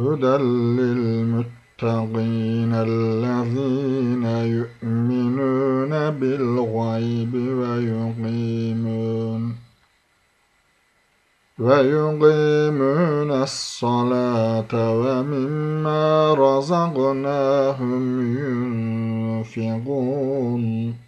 هدى للمتقين الذين يؤمنون بالغيب ويقيمون ويقيمون الصلاة ومما رزقناهم ينفقون.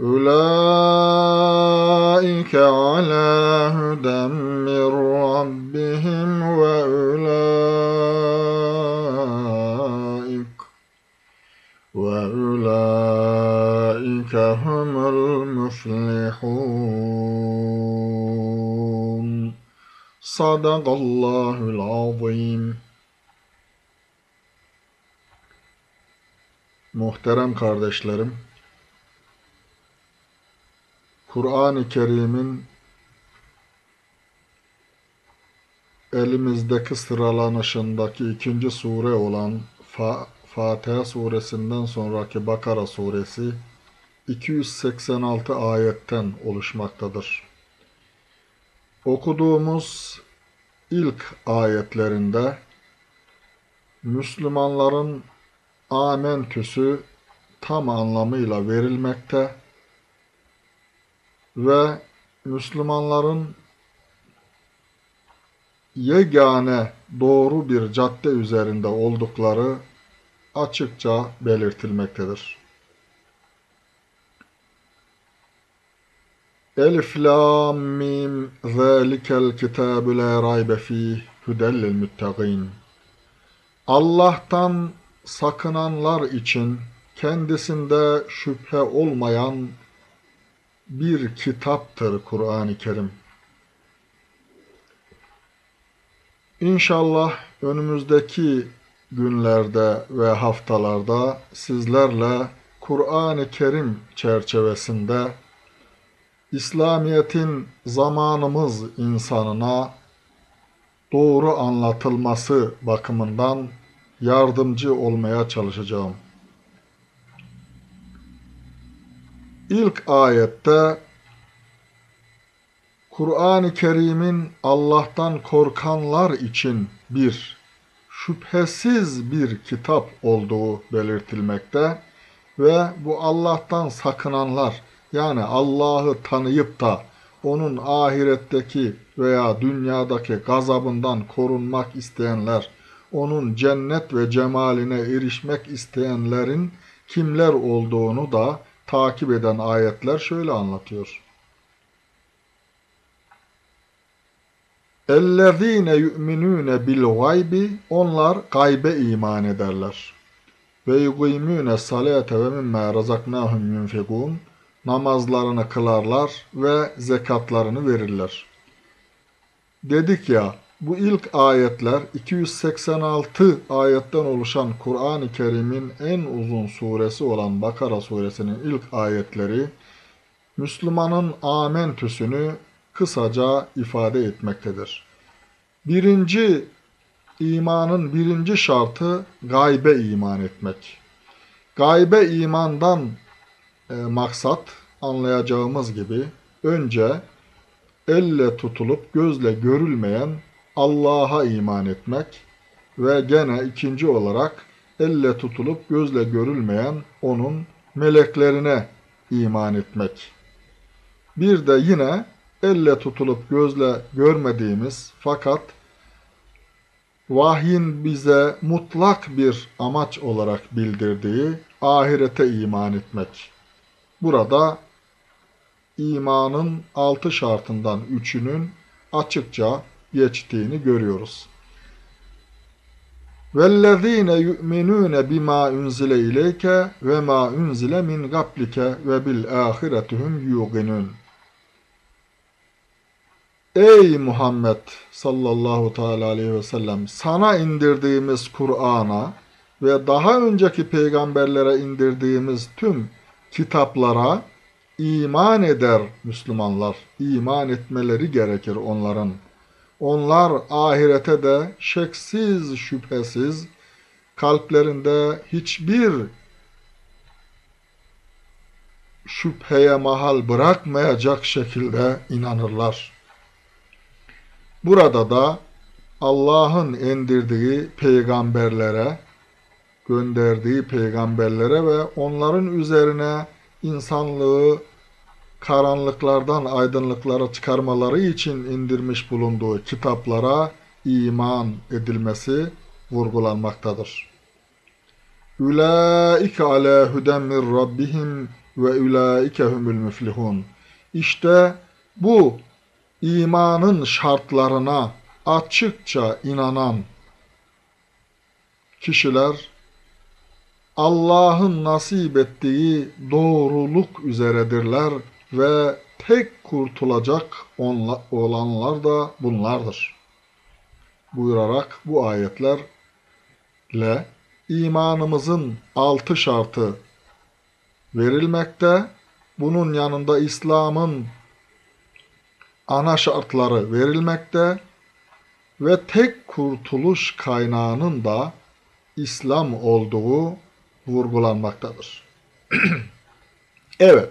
أولئك على هدى من ربهم وأولئك وأولئك هم المفلحون صدق الله العظيم Muhterem kardeşlerim, Kur'an-ı Kerim'in elimizdeki sıralanışındaki ikinci sure olan Fa Fatiha suresinden sonraki Bakara suresi 286 ayetten oluşmaktadır. Okuduğumuz ilk ayetlerinde Müslümanların amentüsü tam anlamıyla verilmekte ve Müslümanların yegane doğru bir cadde üzerinde oldukları açıkça belirtilmektedir. Elif lam mim zalikel kitabu la raybe fih muttaqin. Allah'tan sakınanlar için kendisinde şüphe olmayan bir kitaptır Kur'an-ı Kerim. İnşallah önümüzdeki günlerde ve haftalarda sizlerle Kur'an-ı Kerim çerçevesinde İslamiyet'in zamanımız insanına doğru anlatılması bakımından yardımcı olmaya çalışacağım. İlk ayette Kur'an-ı Kerim'in Allah'tan korkanlar için bir şüphesiz bir kitap olduğu belirtilmekte ve bu Allah'tan sakınanlar yani Allah'ı tanıyıp da onun ahiretteki veya dünyadaki gazabından korunmak isteyenler, onun cennet ve cemaline erişmek isteyenlerin kimler olduğunu da takip eden ayetler şöyle anlatıyor. اَلَّذ۪ينَ يُؤْمِنُونَ بِالْغَيْبِ Onlar gaybe iman ederler. Ve yugimûne salate ve mimmâ razaknâhum yunfikûn Namazlarını kılarlar ve zekatlarını verirler. Dedik ya, bu ilk ayetler 286 ayetten oluşan Kur'an-ı Kerim'in en uzun suresi olan Bakara suresinin ilk ayetleri Müslümanın amentüsünü kısaca ifade etmektedir. Birinci imanın birinci şartı gaybe iman etmek. Gaybe imandan e, maksat anlayacağımız gibi önce elle tutulup gözle görülmeyen Allah'a iman etmek ve gene ikinci olarak elle tutulup gözle görülmeyen onun meleklerine iman etmek. Bir de yine elle tutulup gözle görmediğimiz fakat vahyin bize mutlak bir amaç olarak bildirdiği ahirete iman etmek. Burada imanın altı şartından üçünün açıkça geçtiğini görüyoruz. وَالَّذ۪ينَ يُؤْمِنُونَ بِمَا اُنْزِلَ اِلَيْكَ وَمَا اُنْزِلَ مِنْ قَبْلِكَ وَبِالْآخِرَةِ هُمْ يُوقِنُونَ Ey Muhammed sallallahu teala aleyhi ve sellem sana indirdiğimiz Kur'an'a ve daha önceki peygamberlere indirdiğimiz tüm kitaplara iman eder Müslümanlar. İman etmeleri gerekir onların. Onlar ahirete de şeksiz şüphesiz kalplerinde hiçbir şüpheye mahal bırakmayacak şekilde inanırlar. Burada da Allah'ın indirdiği peygamberlere, gönderdiği peygamberlere ve onların üzerine insanlığı karanlıklardan aydınlıklara çıkarmaları için indirmiş bulunduğu kitaplara iman edilmesi vurgulanmaktadır. Ulaike ala huden min rabbihim ve ulaike humul müflihun. İşte bu imanın şartlarına açıkça inanan kişiler Allah'ın nasip ettiği doğruluk üzeredirler ve tek kurtulacak olanlar da bunlardır. Buyurarak bu ayetlerle imanımızın altı şartı verilmekte. Bunun yanında İslam'ın ana şartları verilmekte ve tek kurtuluş kaynağının da İslam olduğu vurgulanmaktadır. evet,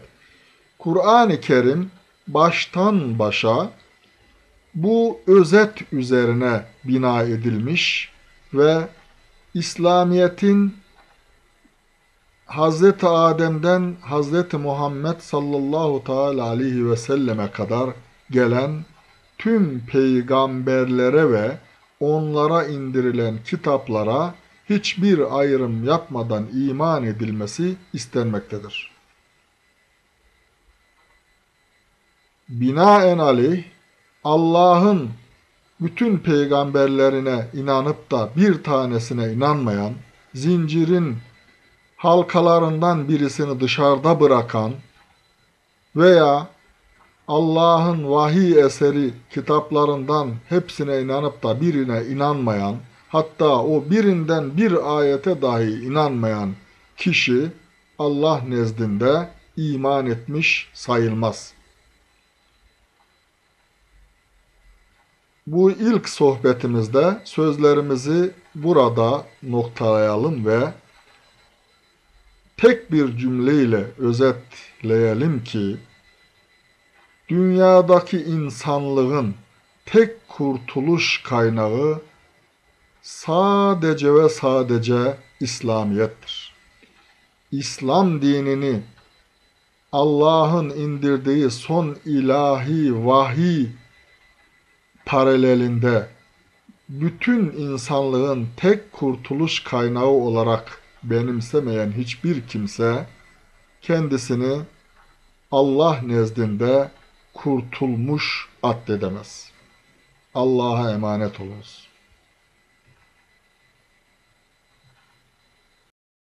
Kur'an-ı Kerim baştan başa bu özet üzerine bina edilmiş ve İslamiyet'in Hz. Adem'den Hz. Muhammed sallallahu teala aleyhi ve selleme kadar gelen tüm peygamberlere ve onlara indirilen kitaplara hiçbir ayrım yapmadan iman edilmesi istenmektedir. Binaen aleyh Allah'ın bütün peygamberlerine inanıp da bir tanesine inanmayan, zincirin halkalarından birisini dışarıda bırakan veya Allah'ın vahiy eseri kitaplarından hepsine inanıp da birine inanmayan, hatta o birinden bir ayete dahi inanmayan kişi Allah nezdinde iman etmiş sayılmaz. Bu ilk sohbetimizde sözlerimizi burada noktalayalım ve tek bir cümleyle özetleyelim ki dünyadaki insanlığın tek kurtuluş kaynağı sadece ve sadece İslamiyettir. İslam dinini Allah'ın indirdiği son ilahi vahiy paralelinde bütün insanlığın tek kurtuluş kaynağı olarak benimsemeyen hiçbir kimse kendisini Allah nezdinde kurtulmuş addedemez. Allah'a emanet olunuz.